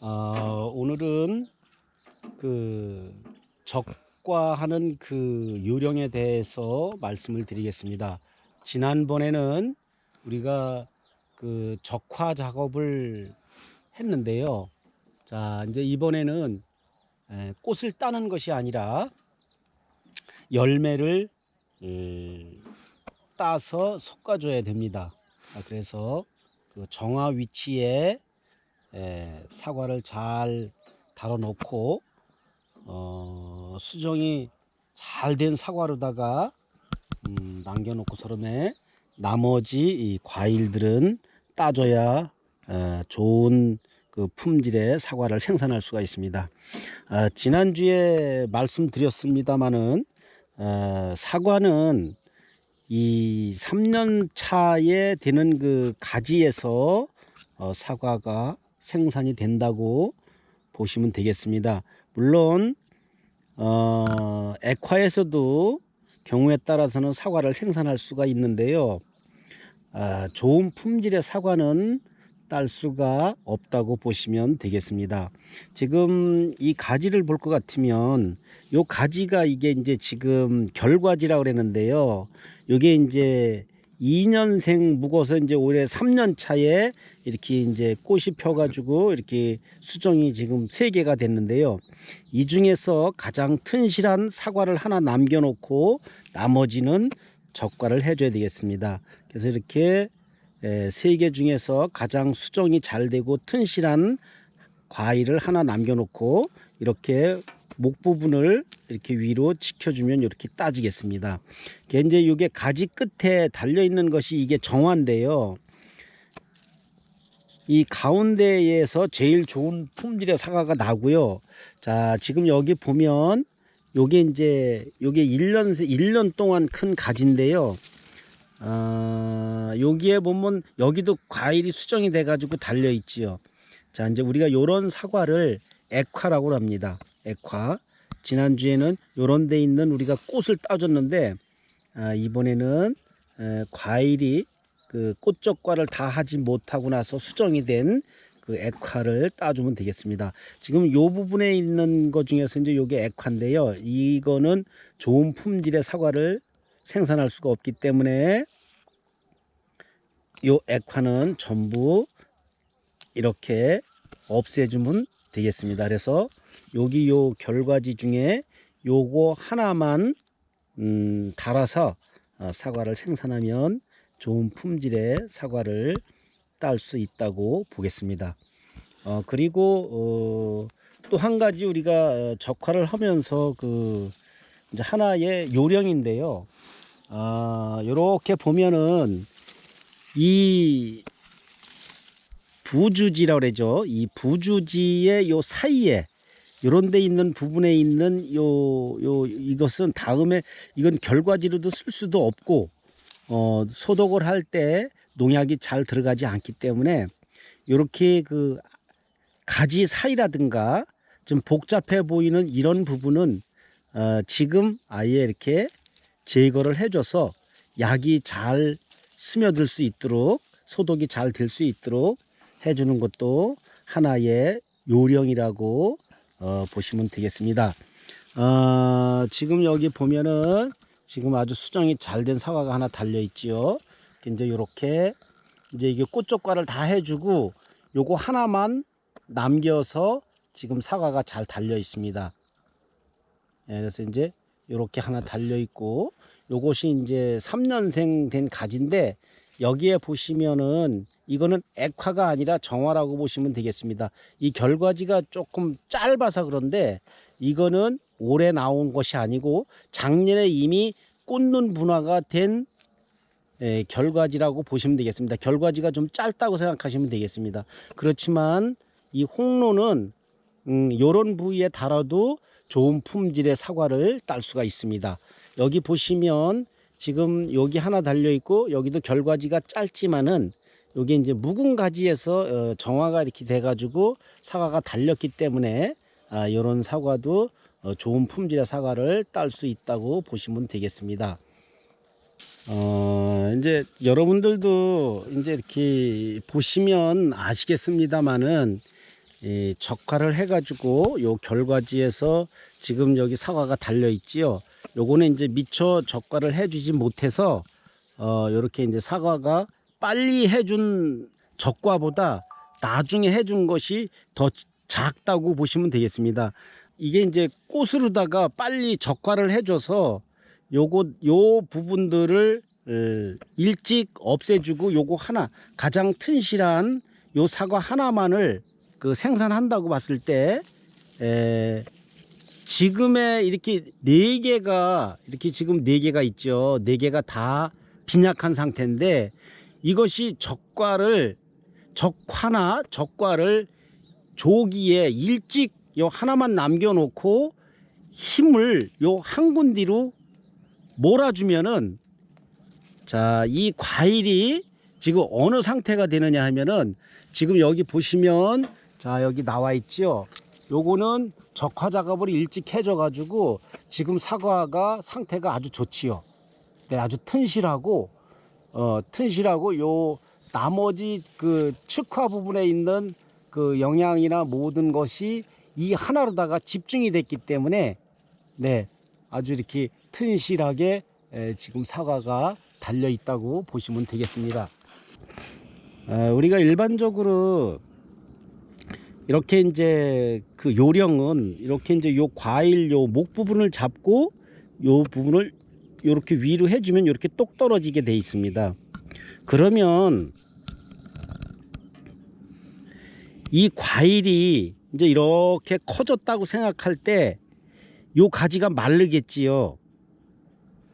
어, 오늘은 그 적과하는 그 요령에 대해서 말씀을 드리겠습니다. 지난번에는 우리가 그 적화 작업을 했는데요. 자, 이제 이번에는 에, 꽃을 따는 것이 아니라 열매를 에, 따서 솎아줘야 됩니다. 아, 그래서 그 정화 위치에 에, 사과를 잘 달아 놓고 어, 수정이 잘 된 사과로다가 음, 남겨 놓고 서름에 나머지 이 과일들은 따줘야 어, 좋은 그 품질의 사과를 생산할 수가 있습니다. 아, 지난주에 말씀드렸습니다마는 어, 사과는 이 3년 차에 되는 그 가지에서 어, 사과가 생산이 된다고 보시면 되겠습니다. 물론 어, 액화에서도 경우에 따라서는 사과를 생산할 수가 있는데요. 아, 좋은 품질의 사과는 딸 수가 없다고 보시면 되겠습니다. 지금 이 가지를 볼 것 같으면 요 가지가 이게 이제 지금 결과지라고 그랬는데요. 요게 이제 2년생 묵어서 이제 올해 3년 차에 이렇게 이제 꽃이 펴가지고 이렇게 수정이 지금 세 개가 됐는데요. 이 중에서 가장 튼실한 사과를 하나 남겨놓고 나머지는 적과를 해줘야 되겠습니다. 그래서 이렇게 세개 중에서 가장 수정이 잘 되고 튼실한 과일을 하나 남겨놓고 이렇게 목 부분을 이렇게 위로 지켜주면 이렇게 따지겠습니다. 이제 이게 가지 끝에 달려 있는 것이 이게 정화인데요. 이 가운데에서 제일 좋은 품질의 사과가 나고요. 자, 지금 여기 보면 요게 이제 요게 1년 1년 동안 큰 가지인데요. 아, 여기에 보면 여기도 과일이 수정이 돼 가지고 달려 있지요. 자, 이제 우리가 요런 사과를 액화라고 합니다. 액화. 지난주에는 요런 데 있는 우리가 꽃을 따줬는데 아, 이번에는 에, 과일이 그 꽃적과를 다 하지 못하고 나서 수정이 된 그 액화를 따주면 되겠습니다. 지금 요 부분에 있는 것 중에서 이제 요게 액화인데요. 이거는 좋은 품질의 사과를 생산할 수가 없기 때문에 요 액화는 전부 이렇게 없애주면 되겠습니다. 그래서 여기 요 결과지 중에 요거 하나만 음, 달아서 어, 사과를 생산하면 좋은 품질의 사과를 딸 수 있다고 보겠습니다. 어, 그리고 어, 또한 가지 우리가 적화를 하면서 그 이제 하나의 요령인데요. 아, 요렇게 보면은 이 부주지라고 그러죠. 이 부주지의 요 사이에 요런 데 있는 부분에 있는 요, 요, 이것은 다음에 이건 결과지로도 쓸 수도 없고, 어, 소독을 할 때 농약이 잘 들어가지 않기 때문에 요렇게 그 가지 사이라든가 좀 복잡해 보이는 이런 부분은 어, 지금 아예 이렇게 제거를 해줘서 약이 잘 스며들 수 있도록 소독이 잘 될 수 있도록 해주는 것도 하나의 요령이라고 어, 보시면 되겠습니다. 어, 지금 여기 보면은 지금 아주 수정이 잘 된 사과가 하나 달려 있지요. 이제 이렇게 이제 이게 꽃적과를 다 해주고 요거 하나만 남겨서 지금 사과가 잘 달려 있습니다. 예, 그래서 이제 이렇게 하나 달려 있고 요것이 이제 3년생 된 가지인데 여기에 보시면은 이거는 액화가 아니라 정화라고 보시면 되겠습니다. 이 결과지가 조금 짧아서 그런데 이거는 올해 나온 것이 아니고 작년에 이미 꽃눈 분화가 된 에, 결과지라고 보시면 되겠습니다. 결과지가 좀 짧다고 생각하시면 되겠습니다. 그렇지만 이 홍로는 음, 요런 부위에 달아도 좋은 품질의 사과를 딸 수가 있습니다. 여기 보시면 지금 여기 하나 달려 있고 여기도 결과지가 짧지만은 여기 이제 묵은 가지에서 어, 정화가 이렇게 돼 가지고 사과가 달렸기 때문에 아, 이런 사과도 어, 좋은 품질의 사과를 딸 수 있다고 보시면 되겠습니다. 어, 이제 여러분들도 이제 이렇게 보시면 아시겠습니다만은 이 적화를 해가지고 요 결과지에서 지금 여기 사과가 달려 있지요. 요거는 이제 미처 적과를 해주지 못해서 어 요렇게 이제 사과가 빨리 해준 적과보다 나중에 해준 것이 더 작다고 보시면 되겠습니다. 이게 이제 꽃으로다가 빨리 적과를 해줘서 요거 요 부분들을 어, 일찍 없애주고 요거 하나 가장 튼실한 요 사과 하나만을 그 생산한다고 봤을 때 에, 지금의 이렇게 네 개가 이렇게 지금 네 개가 있죠. 네 개가 다 빈약한 상태인데 이것이 적과를 적화나 적과를 조기에 일찍 요 하나만 남겨놓고 힘을 요 한 군디로 몰아주면은 자 이 과일이 지금 어느 상태가 되느냐 하면은 지금 여기 보시면 자 여기 나와 있지 요. 요거는 적화 작업을 일찍 해줘 가지고 지금 사과가 상태가 아주 좋지요. 네, 아주 튼실하고 어 튼실하고 요 나머지 그 측화 부분에 있는 그 영양이나 모든 것이 이 하나로다가 집중이 됐기 때문에 네 아주 이렇게 튼실하게 에, 지금 사과가 달려 있다고 보시면 되겠습니다. 어, 우리가 일반적으로 이렇게 이제 그 요령은 이렇게 이제 요 과일 요 목 부분을 잡고 요 부분을 이렇게 위로 해주면 이렇게 똑 떨어지게 돼 있습니다. 그러면 이 과일이 이제 이렇게 커졌다고 생각할 때 요 가지가 마르겠지요.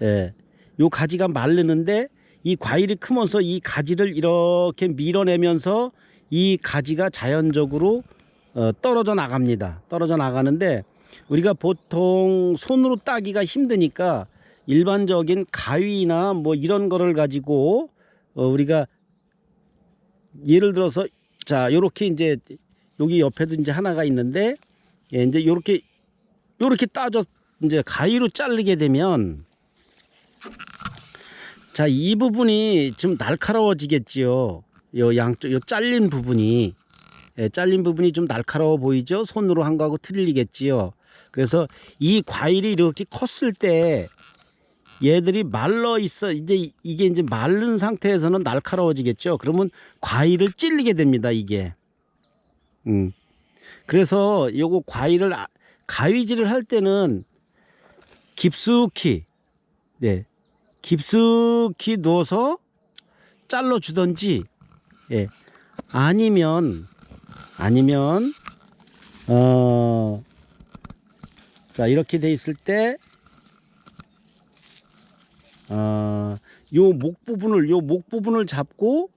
예. 요 가지가 마르는데 이 과일이 크면서 이 가지를 이렇게 밀어내면서 이 가지가 자연적으로 어, 떨어져 나갑니다. 떨어져 나가는데 우리가 보통 손으로 따기가 힘드니까 일반적인 가위나 뭐 이런 거를 가지고 어, 우리가 예를 들어서 자 요렇게 이제 여기 옆에도 이제 하나가 있는데 예, 이제 요렇게 요렇게 따져 이제 가위로 자르게 되면 자 이 부분이 좀 날카로워지겠지요. 요 양쪽 요 잘린 부분이 예, 잘린 부분이 좀 날카로워 보이죠. 손으로 한 거하고 틀리겠지요. 그래서 이 과일이 이렇게 컸을 때 얘들이 말라 있어 이제 이게 이제 마른 상태에서는 날카로워지겠죠. 그러면 과일을 찔리게 됩니다. 이게. 음. 그래서 요거 과일을 아- 가위질을 할 때는 깊숙이 네 깊숙이 넣어서 잘라 주던지 예 아니면 아니면 어. 자 이렇게 돼 있을 때 어, 요목 부분을 요 목 부분을 잡고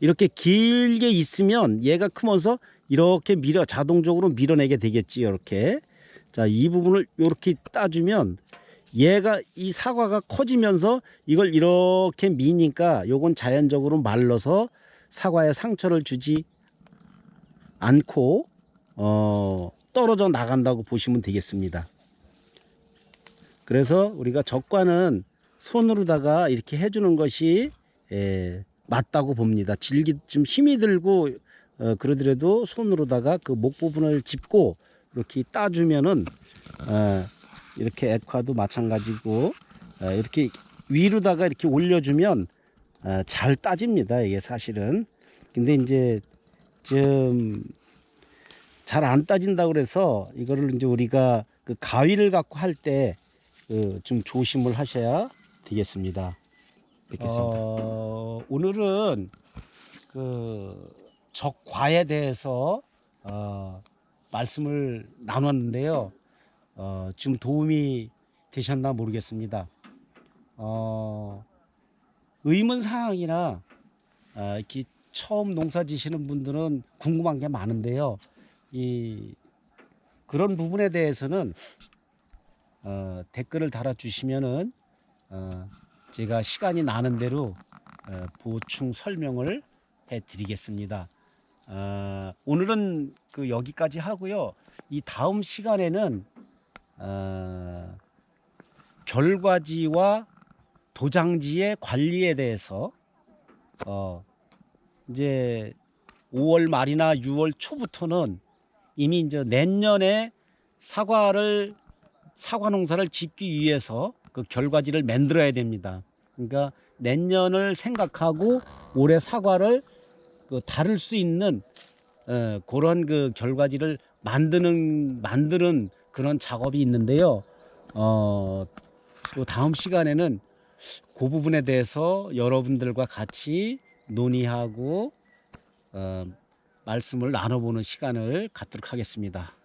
이렇게 길게 있으면 얘가 크면서 이렇게 밀어 자동적으로 밀어내게 되겠지 이렇게 자 이 부분을 이렇게 따주면 얘가 이 사과가 커지면서 이걸 이렇게 미니까 요건 자연적으로 말라서 사과에 상처를 주지 않고 어 떨어져 나간다고 보시면 되겠습니다. 그래서 우리가 적과는 손으로다가 이렇게 해주는 것이 예, 맞다고 봅니다. 질기 좀 힘이 들고 어, 그러더라도 손으로다가 그 목 부분을 짚고 이렇게 따주면은 어, 이렇게 액화도 마찬가지고 어, 이렇게 위로다가 이렇게 올려주면 어, 잘 따집니다. 이게 사실은. 근데 이제 좀 잘 안 따진다 그래서 이거를 이제 우리가 그 가위를 갖고 할때그좀 조심을 하셔야 되겠습니다. 뵙겠습니다. 어, 오늘은 그 적과에 대해서 어, 말씀을 나눴는데요. 어, 좀 도움이 되셨나 모르겠습니다. 어, 의문 사항이나 어, 이렇게 처음 농사 지시는 분들은 궁금한 게 많은데요. 이 그런 부분에 대해서는 어, 댓글을 달아주시면은 어, 제가 시간이 나는 대로 어, 보충 설명을 해드리겠습니다. 어, 오늘은 그 여기까지 하고요. 이 다음 시간에는 어, 결과지와 도장지의 관리에 대해서 어, 이제 5월 말이나 6월 초부터는 이미 이제 내년에 사과를 사과 농사를 짓기 위해서 그 결과지를 만들어야 됩니다. 그러니까 내년을 생각하고 올해 사과를 그 다룰 수 있는 어, 그런 그 결과지를 만드는 만드는 그런 작업이 있는데요. 어, 또 다음 시간에는 그 부분에 대해서 여러분들과 같이 논의하고 어, 말씀을 나눠보는 시간을 갖도록 하겠습니다.